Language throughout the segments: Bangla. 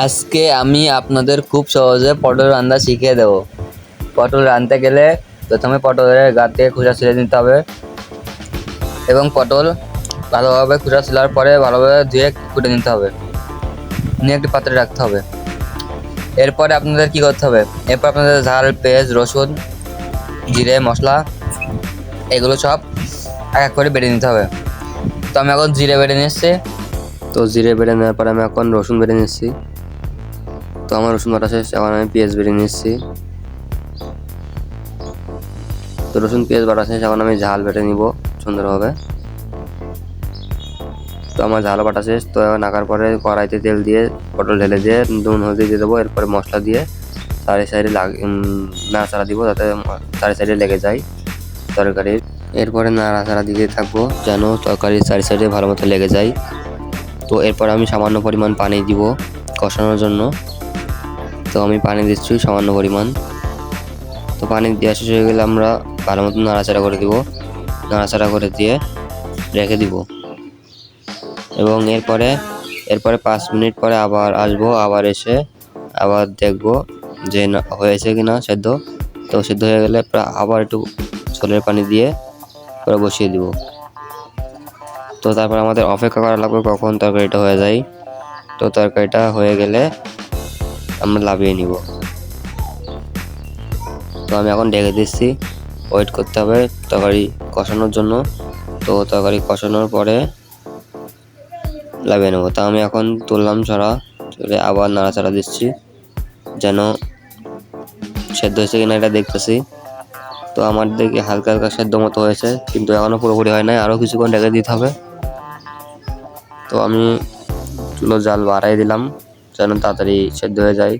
আজকে আমি আপনাদের খুব সহজে পটল রান্না শিখিয়ে দেবো। পটল রাঁধতে গেলে প্রথমে পটলের গা থেকে খোসা ছেড়ে নিতে হবে এবং পটল ভালোভাবে খোসা ছেলার পরে ভালোভাবে ধুয়ে কুটে নিতে হবে। নিয়ে একটি পাত্রে রাখতে হবে। এরপরে আপনাদের কি করতে হবে? এরপর আপনাদের ঝাল, পেঁয়াজ, রসুন, জিরে, মশলা এগুলো সব এক এক করে বেড়ে নিতে হবে। তো আমি এখন জিরে বেড়ে এসছি তো জিরে বেড়ে নেওয়ার পরে আমি এখন রসুন বেটে নিচ্ছি। তো আমার রসুন বাটা শেষ, এখন আমি পেঁয়াজ বেটে নিচ্ছি। তো রসুন, পেঁয়াজ বাটা শেষ, এখন আমি ঝাল বেটে নিব সুন্দরভাবে। তো আমার ঝাল বাটা শেষ, তো এখন আঁকার পরে কড়াইতে তেল দিয়ে, পটল ঢেলে দিয়ে, নুন, হলদি দিয়ে দেবো, এরপরে মশলা দিয়ে সাইডে সাইডে লাগ নাড়াচাড়া দিব যাতে চারি সাইডে লেগে যায় তরকারির। এরপরে নাড়াচাড়া দিতে থাকব যেন তরকারির চারি সাইডে ভালো মতো লেগে যায়। তো এরপর আমি সামান্য পরিমাণ পানি দিব কষানোর জন্য। তো আমি পানি দিচ্ছি সামান্য পরিমাণ। তো পানি দেওয়া শেষ হয়ে গেলে আমরা ভালো মতো নাড়াচাড়া করে দিব। নাড়াচাড়া করে দিয়ে রেখে দিব। এবং এরপরে এরপরে পাঁচ মিনিট পরে আবার আসব, আবার এসে আবার দেখব যে হয়েছে কি না সেদ্ধ। তো সেদ্ধ হয়ে গেলে আবার একটু ছোলের পানি দিয়ে পরে বসিয়ে দিব। তো তারপর আমাদের অপেক্ষা করা লাগবে কখন তরকারিটা হয়ে যায়। তো তরকারিটা হয়ে গেলে আমরা লাভিয়ে নিব। তো আমি এখন ডেকে দিচ্ছি। ওয়েট করতে হবে তরকারি কষানোর জন্য। তো তরকারি কষানোর পরে লাভিয়ে নেব। তা আমি এখন তুললাম ছড়া তুলে আবার নাড়াচাড়া দিচ্ছি যেন সেদ্ধ হয়েছে কিনা এটা দেখতেছি। তো আমার দেখে হালকা হালকা সেদ্ধ মতো হয়েছে, কিন্তু এখনও পুরোপুরি হয় নাই। আরও কিছুক্ষণ ডেকে দিতে হবে। তো আমি চুলো জাল বাড়াই দিলাম। যেন তাড়াতাড়ি সেদ্ধ হয়ে যায়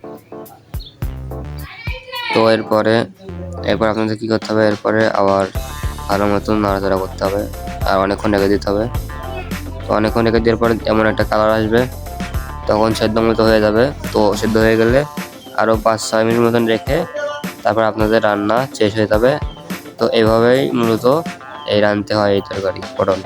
তো এরপরে, এরপর আপনাদের কী করতে হবে? এরপরে আবার ভালো মতন নাড়াচাড়া করতে হবে আর অনেকক্ষণ রেখে দিতে হবে। তো অনেকক্ষণ রেখে দেওয়ার পরে এমন একটা কালার আসবে, তখন সেদ্ধ মতো হয়ে যাবে। তো সেদ্ধ হয়ে গেলে আরও পাঁচ, ছয় মিনিট মতন রেখে তারপর আপনাদের রান্না শেষ হয়ে যাবে। তো এইভাবেই মূলত এই রাঁধতে হয় এই তরকারি, পটল।